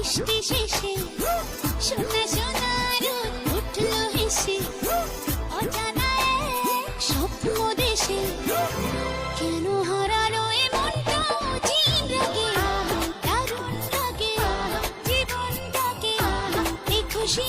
বৃষ্টি শেষে সোনা সোনার উঠল হেসে। অজানা স্বপ্ন দেশে। কেন হারালো এ লাগে খুশি